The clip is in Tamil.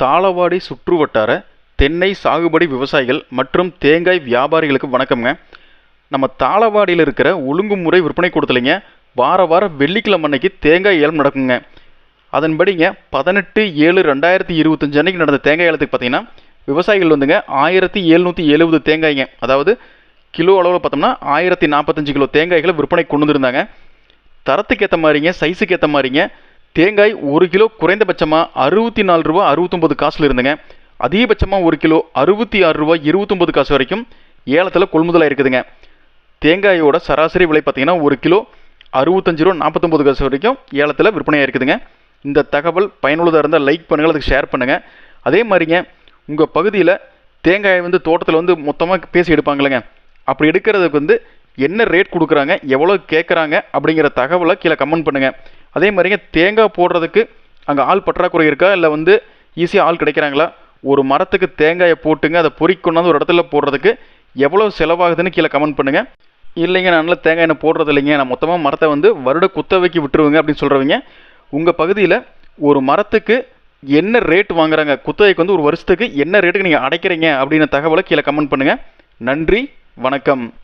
தாளவாடி சுற்றுவட்டார தென்னை சாகுபடி விவசாயிகள் மற்றும் தேங்காய் வியாபாரிகளுக்கு வணக்கம்ங்க. நம்ம தாளவாடியில் இருக்கிற ஒழுங்குமுறை விற்பனை கூடத்துலைங்க வார வாரம் வெள்ளிக்கிழமை அன்னைக்கு தேங்காய் ஏலம் நடக்குங்க. அதன்படிங்க பதினெட்டு ஏழு ரெண்டாயிரத்தி இருபத்தஞ்சு அன்னைக்கு நடந்த தேங்காய் ஏலத்துக்கு பார்த்தீங்கன்னா விவசாயிகள் வந்துங்க ஆயிரத்தி எழுநூற்றி எழுபது தேங்காய்ங்க. அதாவது கிலோ அளவில் பார்த்தோம்னா ஆயிரத்தி நாற்பத்தஞ்சு கிலோ தேங்காய்களை விற்பனை கொண்டு வந்திருந்தாங்க. தரத்துக்கு ஏற்ற மாதிரிங்க சைஸுக்கு ஏற்ற மாதிரிங்க தேங்காய் ஒரு கிலோ குறைந்தபட்சமாக அறுபத்தி நாலு ரூபா அறுபத்தொம்பது காசில் இருந்துங்க. அதிகபட்சமாக ஒரு கிலோ அறுபத்தி ஆறு ரூபா இருபத்தொம்பது காசு வரைக்கும் ஏலத்தில் கொள்முதலாக இருக்குதுங்க. தேங்காயோட சராசரி விலை பார்த்திங்கன்னா ஒரு கிலோ அறுபத்தஞ்சு ரூபா நாற்பத்தொம்பது காசு வரைக்கும் ஏலத்தில் விற்பனையாக இருக்குதுங்க. இந்த தகவல் பயனுள்ளதாக இருந்தால் லைக் பண்ணுங்கள் அதுக்கு ஷேர் பண்ணுங்கள் அதே மாதிரிங்க உங்கள் பகுதியில் தேங்காயை வந்து தோட்டத்தில் வந்து மொத்தமாக பேசி எடுப்பாங்களேங்க அப்படி எடுக்கிறதுக்கு வந்து என்ன ரேட் கொடுக்குறாங்க எவ்வளோ கேட்குறாங்க அப்படிங்கிற தகவலை கீழே கமெண்ட் பண்ணுங்கள் அதே மாதிரிங்க தேங்காய் போடுறதுக்கு அங்கே ஆள் பற்றாக்குறை இருக்கா? இல்லை வந்து ஈஸியாக ஆள் கிடைக்கிறாங்களா? ஒரு மரத்துக்கு தேங்காயை போட்டுங்க அதை பொறிக்கொண்டாந்து ஒரு இடத்துல போடுறதுக்கு எவ்வளோ செலவாகுதுன்னு கீழே கமெண்ட் பண்ணுங்கள் இல்லைங்க நான் நல்ல தேங்காய் எண்ணெய் போடுறது இல்லைங்க. நான் மொத்தமாக மரத்தை வந்து வருட குத்தவைக்கு விட்டுருவேங்க அப்படின்னு சொல்கிறவங்க உங்கள் பகுதியில் ஒரு மரத்துக்கு என்ன ரேட் வாங்குறாங்க? குத்தகைக்கு வந்து ஒரு வருஷத்துக்கு என்ன ரேட்டுக்கு நீங்கள் அடைக்கிறீங்க? அப்படின்ற தகவலை கீழே கமெண்ட் பண்ணுங்கள் நன்றி வணக்கம்.